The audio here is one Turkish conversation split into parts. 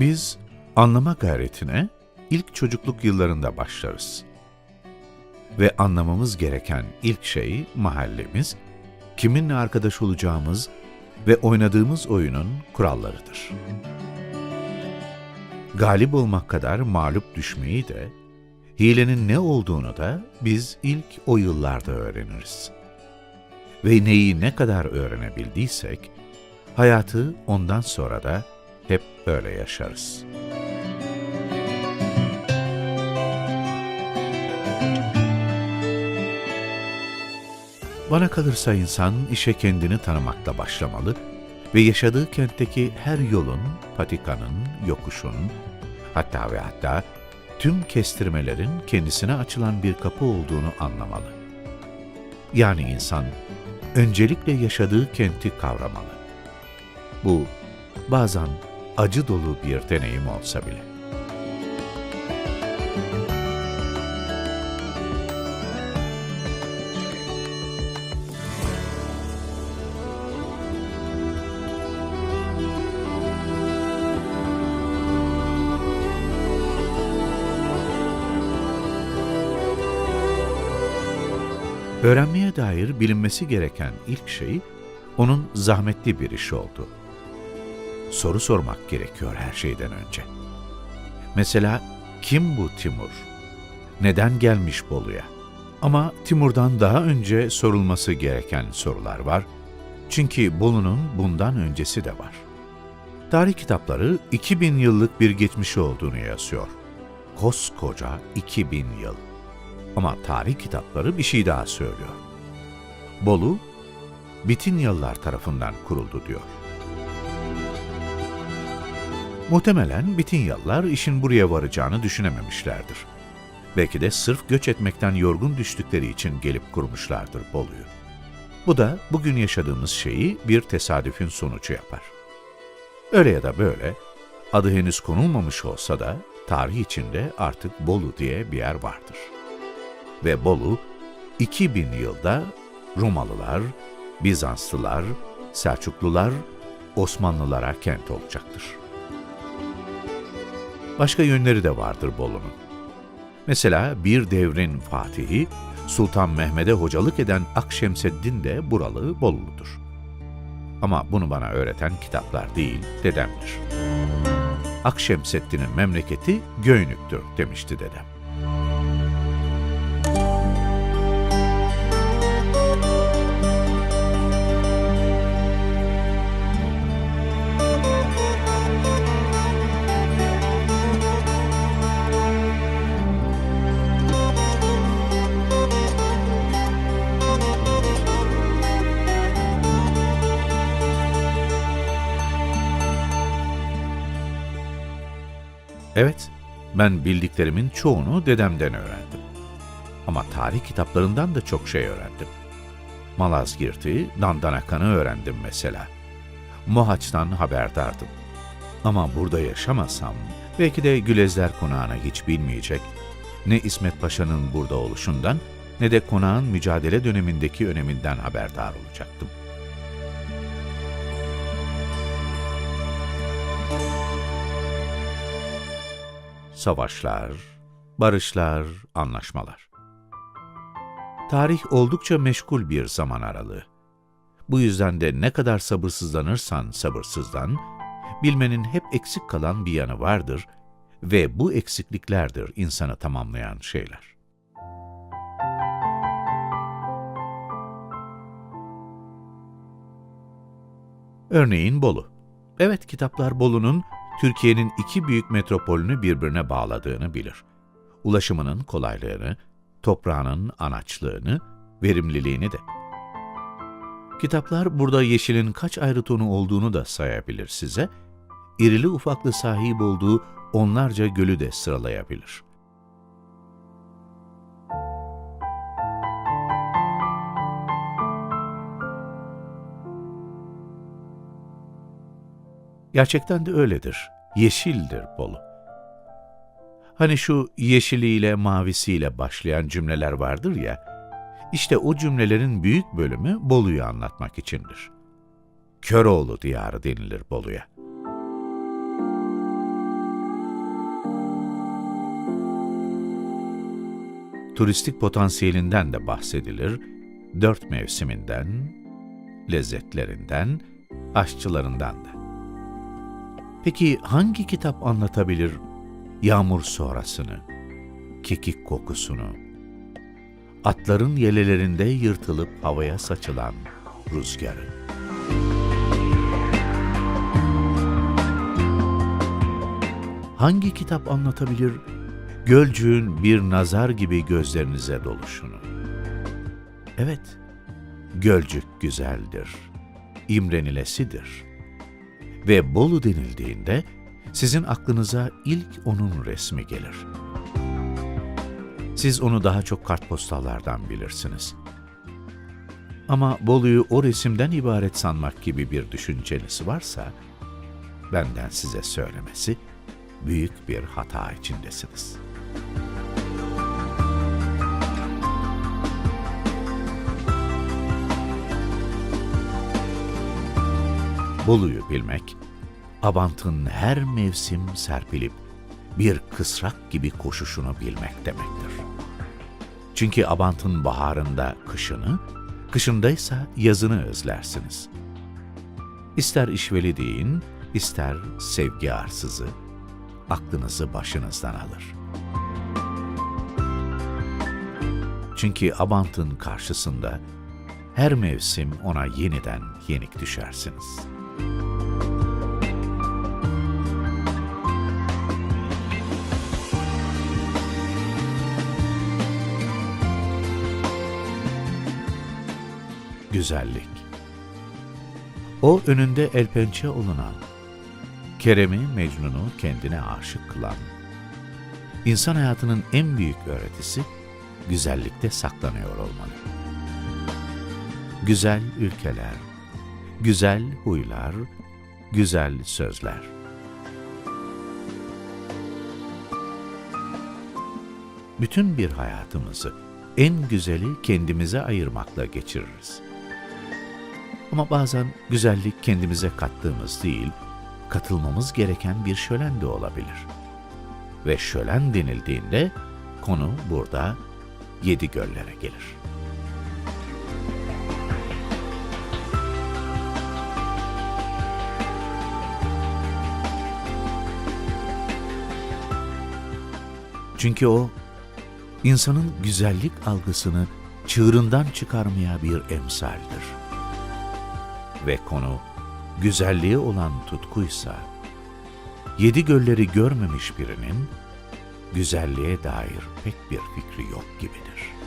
Biz anlama gayretine ilk çocukluk yıllarında başlarız. Ve anlamamız gereken ilk şey mahallemiz, kiminle arkadaş olacağımız ve oynadığımız oyunun kurallarıdır. Galip olmak kadar mağlup düşmeyi de, hilenin ne olduğunu da biz ilk o yıllarda öğreniriz. Ve neyi ne kadar öğrenebildiysek, hayatı ondan sonra da hep öyle yaşarız. Bana kalırsa insan işe kendini tanımakla başlamalı ve yaşadığı kentteki her yolun, patikanın, yokuşun, hatta ve hatta tüm kestirmelerin kendisine açılan bir kapı olduğunu anlamalı. Yani insan öncelikle yaşadığı kenti kavramalı. Bu bazen acı dolu bir deneyim olsa bile. Öğrenmeye dair bilinmesi gereken ilk şey onun zahmetli bir iş oldu. Soru sormak gerekiyor her şeyden önce. Mesela kim bu Timur? Neden gelmiş Bolu'ya? Ama Timur'dan daha önce sorulması gereken sorular var. Çünkü Bolu'nun bundan öncesi de var. Tarih kitapları 2000 yıllık bir geçmişi olduğunu yazıyor. Koskoca 2000 yıl. Ama tarih kitapları bir şey daha söylüyor. Bolu, Bitinyalılar tarafından kuruldu diyor. Muhtemelen Bitinyalılar işin buraya varacağını düşünememişlerdir. Belki de sırf göç etmekten yorgun düştükleri için gelip kurmuşlardır Bolu'yu. Bu da bugün yaşadığımız şeyi bir tesadüfün sonucu yapar. Öyle ya da böyle, adı henüz konulmamış olsa da tarih içinde artık Bolu diye bir yer vardır. Ve Bolu, 2000 yılda Romalılar, Bizanslılar, Selçuklular, Osmanlılara kent olacaktır. Başka yönleri de vardır Bolu'nun. Mesela bir devrin fatihi, Sultan Mehmet'e hocalık eden Akşemseddin de buralı Boluludur. Ama bunu bana öğreten kitaplar değil, dedemdir. Akşemseddin'in memleketi Göynük'tür demişti dedem. Evet, ben bildiklerimin çoğunu dedemden öğrendim. Ama tarih kitaplarından da çok şey öğrendim. Malazgirt'i, Dandanakan'ı öğrendim mesela. Mohaç'tan haberdardım. Ama burada yaşamasam, belki de Gülezler Konağı'na hiç bilmeyecek, ne İsmet Paşa'nın burada oluşundan, ne de konağın mücadele dönemindeki öneminden haberdar olacaktım. Savaşlar, barışlar, anlaşmalar. Tarih oldukça meşgul bir zaman aralığı. Bu yüzden de ne kadar sabırsızlanırsan sabırsızlan, bilmenin hep eksik kalan bir yanı vardır ve bu eksikliklerdir insanı tamamlayan şeyler. Örneğin Bolu. Evet kitaplar Bolu'nun Türkiye'nin iki büyük metropolünü birbirine bağladığını bilir. Ulaşımının kolaylığını, toprağının anaçlığını, verimliliğini de. Kitaplar burada yeşilin kaç ayrı tonu olduğunu da sayabilir size, irili ufaklı sahip olduğu onlarca gölü de sıralayabilir. Gerçekten de öyledir. Yeşildir Bolu. Hani şu yeşiliyle mavisiyle başlayan cümleler vardır ya, işte o cümlelerin büyük bölümü Bolu'yu anlatmak içindir. Köroğlu diyarı denilir Bolu'ya. Turistik potansiyelinden de bahsedilir, dört mevsiminden, lezzetlerinden, aşçılarından da. Peki hangi kitap anlatabilir yağmur sonrasını, kekik kokusunu, atların yelelerinde yırtılıp havaya saçılan rüzgarı? Hangi kitap anlatabilir Gölcüğün bir nazar gibi gözlerinize doluşunu? Evet, Gölcük güzeldir, imrenilesidir. Ve Bolu denildiğinde sizin aklınıza ilk onun resmi gelir. Siz onu daha çok kartpostallardan bilirsiniz. Ama Bolu'yu o resimden ibaret sanmak gibi bir düşünceniz varsa, benden size söylemesi, büyük bir hata içindesiniz. Bolu'yu bilmek, Abant'ın her mevsim serpilip bir kısrak gibi koşuşunu bilmek demektir. Çünkü Abant'ın baharında kışını, kışındaysa yazını özlersiniz. İster işveli deyin, ister sevgi arsızı, aklınızı başınızdan alır. Çünkü Abant'ın karşısında her mevsim ona yeniden yenik düşersiniz. Güzellik O önünde el olunan, Kerem'i Mecnun'u kendine aşık kılan, insan hayatının en büyük öğretisi güzellikte saklanıyor olmalı. Güzel ülkeler, güzel huylar, güzel sözler. Bütün bir hayatımızı en güzeli kendimize ayırmakla geçiririz. Ama bazen güzellik kendimize kattığımız değil, katılmamız gereken bir şölen de olabilir. Ve şölen denildiğinde konu burada yedi göllere gelir. Çünkü o, insanın güzellik algısını çığırından çıkarmaya bir emsaldir. Ve konu, güzelliğe olan tutkuysa, yedi gölleri görmemiş birinin, güzelliğe dair pek bir fikri yok gibidir.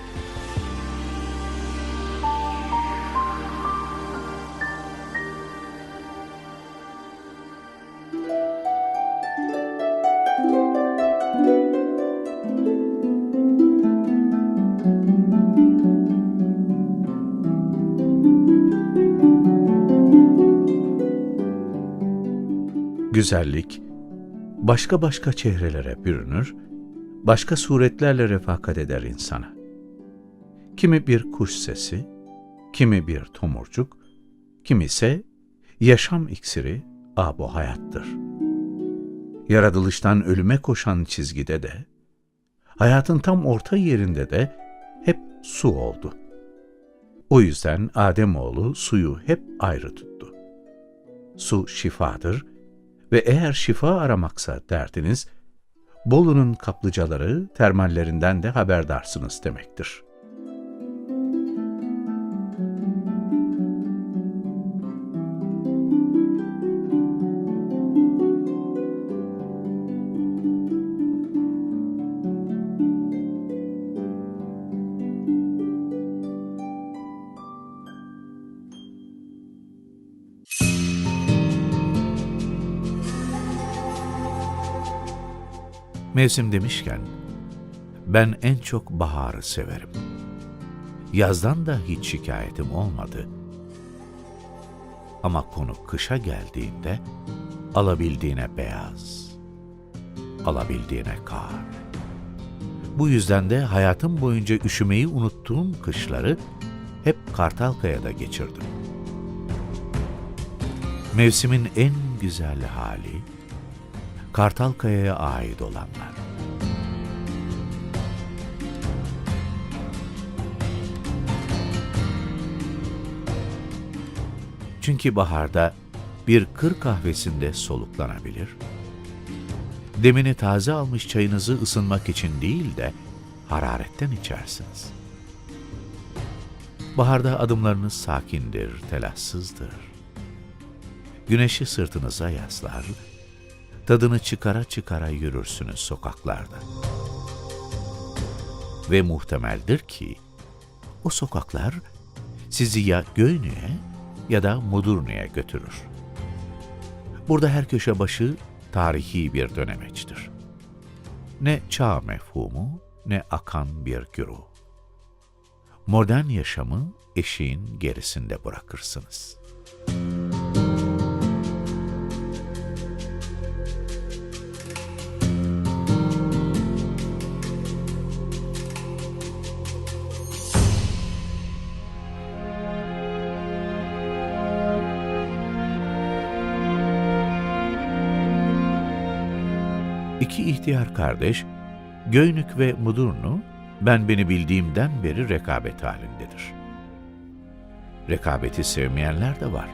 Güzellik, başka başka çehrelere bürünür, başka suretlerle refakat eder insana. Kimi bir kuş sesi, kimi bir tomurcuk, kimi ise yaşam iksiri abo hayattır. Yaratılıştan ölüme koşan çizgide de, hayatın tam orta yerinde de hep su oldu. O yüzden Ademoğlu suyu hep ayrı tuttu. Su şifadır ve eğer şifa aramaksa derdiniz, Bolu'nun kaplıcaları, termallerinden de haberdarsınız demektir. Mevsim demişken, ben en çok baharı severim. Yazdan da hiç şikayetim olmadı. Ama konu kışa geldiğinde, alabildiğine beyaz, alabildiğine kar. Bu yüzden de hayatım boyunca üşümeyi unuttuğum kışları hep Kartalkaya'da geçirdim. Mevsimin en güzel hali, Kartalkaya'ya ait olanlar. Çünkü baharda bir kır kahvesinde soluklanabilir, demini taze almış çayınızı ısınmak için değil de hararetten içersiniz. Baharda adımlarınız sakindir, telaşsızdır. Güneşi sırtınıza yaslar, tadını çıkara çıkara yürürsünüz sokaklarda. Ve muhtemeldir ki, o sokaklar sizi ya Göynü'ye ya da Mudurnu'ya götürür. Burada her köşe başı tarihi bir dönemeçtir. Ne çağ mefhumu ne akan bir güruh. Modern yaşamı eşiğin gerisinde bırakırsınız. İki ihtiyar kardeş, Göynük ve Mudurnu, ben beni bildiğimden beri rekabet halindedir. Rekabeti sevmeyenler de var.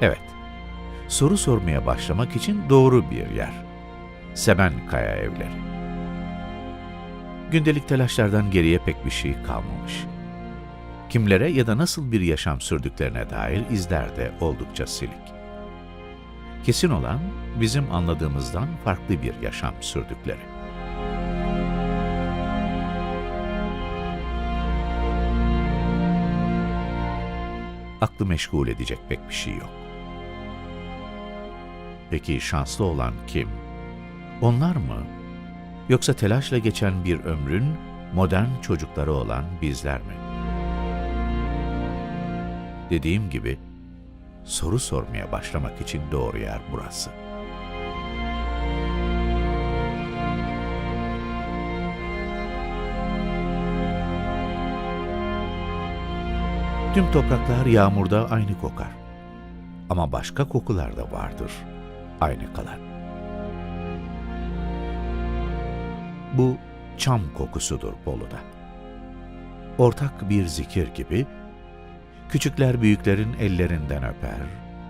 Evet, soru sormaya başlamak için doğru bir yer. Semen Kaya Evleri. Gündelik telaşlardan geriye pek bir şey kalmamış. Kimlere ya da nasıl bir yaşam sürdüklerine dair izler de oldukça silik. Kesin olan bizim anladığımızdan farklı bir yaşam sürdükleri. Aklı meşgul edecek pek bir şey yok. Peki şanslı olan kim? Onlar mı? Yoksa telaşla geçen bir ömrün modern çocukları olan bizler mi? Dediğim gibi soru sormaya başlamak için doğru yer burası. Tüm topraklar yağmurda aynı kokar. Ama başka kokular da vardır, aynı kalan. Bu çam kokusudur Bolu'da. Ortak bir zikir gibi Küçükler büyüklerin ellerinden öper,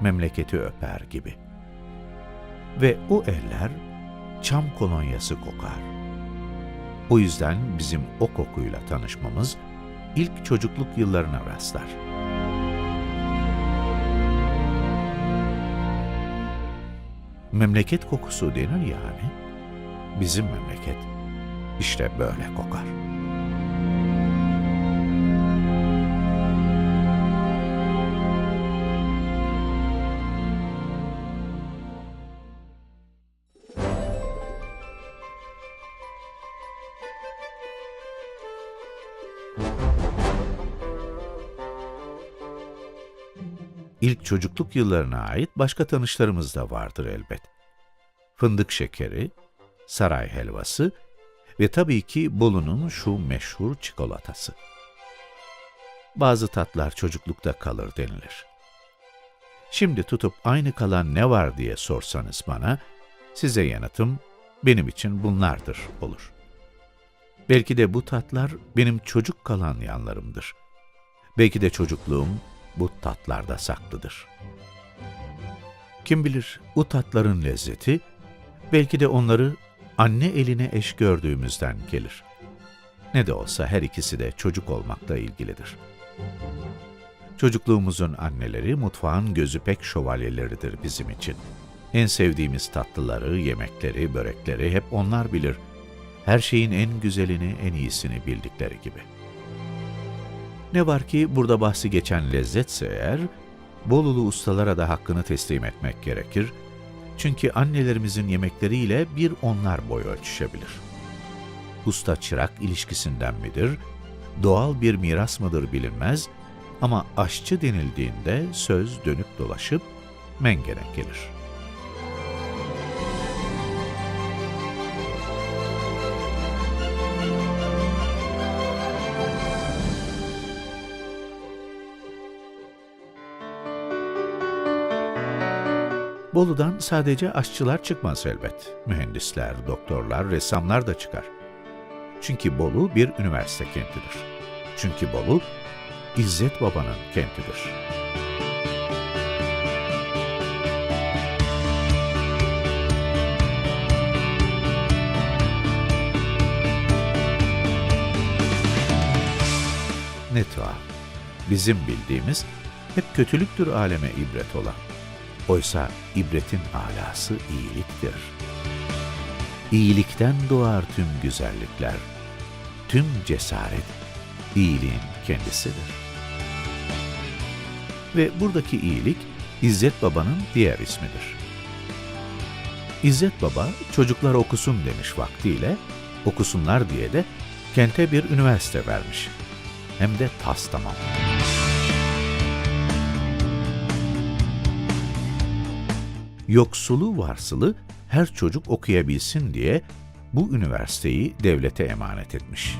memleketi öper gibi. Ve o eller çam kolonyası kokar. O yüzden bizim o kokuyla tanışmamız ilk çocukluk yıllarına rastlar. Memleket kokusu denir yani. Bizim memleket işte böyle kokar. Çocukluk yıllarına ait başka tanışlarımız da vardır elbet. Fındık şekeri, saray helvası ve tabii ki Bolu'nun şu meşhur çikolatası. Bazı tatlar çocuklukta kalır denilir. Şimdi tutup aynı kalan ne var diye sorsanız bana, size yanıtım benim için bunlardır olur. Belki de bu tatlar benim çocuk kalan yanlarımdır. Belki de çocukluğum bu tatlarda saklıdır. Kim bilir bu tatların lezzeti belki de onları anne eline eş gördüğümüzden gelir. Ne de olsa her ikisi de çocuk olmakla ilgilidir. Çocukluğumuzun anneleri mutfağın gözü pek şövalyeleridir bizim için. En sevdiğimiz tatlıları, yemekleri, börekleri hep onlar bilir. Her şeyin en güzelini, en iyisini bildikleri gibi.'' Ne var ki burada bahsi geçen lezzetse eğer, Bolulu ustalara da hakkını teslim etmek gerekir. Çünkü annelerimizin yemekleriyle bir onlar boy ölçüşebilir. Usta-çırak ilişkisinden midir, doğal bir miras mıdır bilinmez ama aşçı denildiğinde söz dönüp dolaşıp mengene gelir.'' Bolu'dan sadece aşçılar çıkmaz elbet. Mühendisler, doktorlar, ressamlar da çıkar. Çünkü Bolu bir üniversite kentidir. Çünkü Bolu, İzzet Baba'nın kentidir. Ne tuhaf. Bizim bildiğimiz hep kötülüktür aleme ibret olan. Oysa ibretin alası iyiliktir. İyilikten doğar tüm güzellikler. Tüm cesaret iyiliğin kendisidir. Ve buradaki iyilik İzzet Baba'nın diğer ismidir. İzzet Baba çocuklar okusun demiş vaktiyle, okusunlar diye de kente bir üniversite vermiş. Hem de tas tamam. Yoksulu varsılı her çocuk okuyabilsin diye bu üniversiteyi devlete emanet etmiş.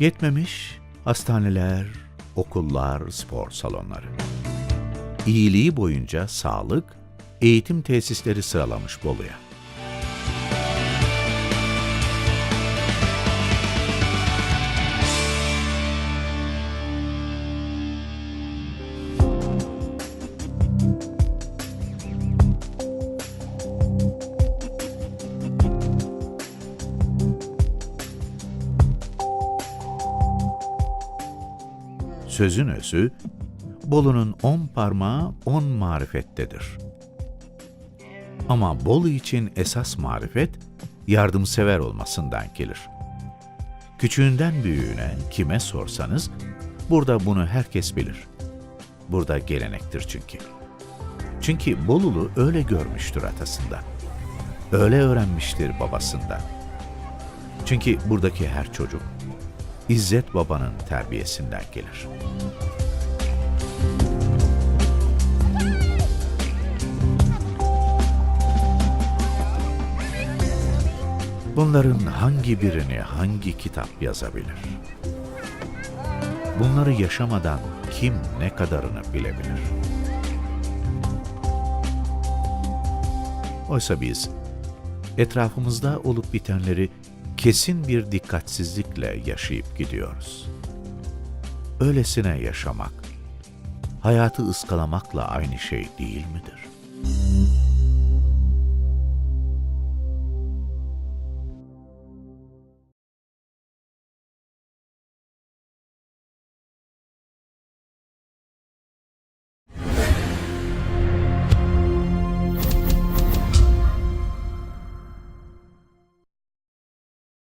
Yetmemiş hastaneler, okullar, spor salonları. İyiliği boyunca sağlık, eğitim tesisleri sıralamış Bolu'ya. Sözün özü, Bolu'nun on parmağı on marifettedir. Ama Bolu için esas marifet, yardımsever olmasından gelir. Küçüğünden büyüğüne kime sorsanız, burada bunu herkes bilir. Burada gelenektir çünkü. Çünkü Bolulu öyle görmüştür atasında. Öyle öğrenmiştir babasından. Çünkü buradaki her çocuk İzzet Baba'nın terbiyesinden gelir. Bunların hangi birini hangi kitap yazabilir? Bunları yaşamadan kim ne kadarını bilebilir? Oysa biz etrafımızda olup bitenleri kesin bir dikkatsizlikle yaşayıp gidiyoruz. Öylesine yaşamak, hayatı ıskalamakla aynı şey değil midir?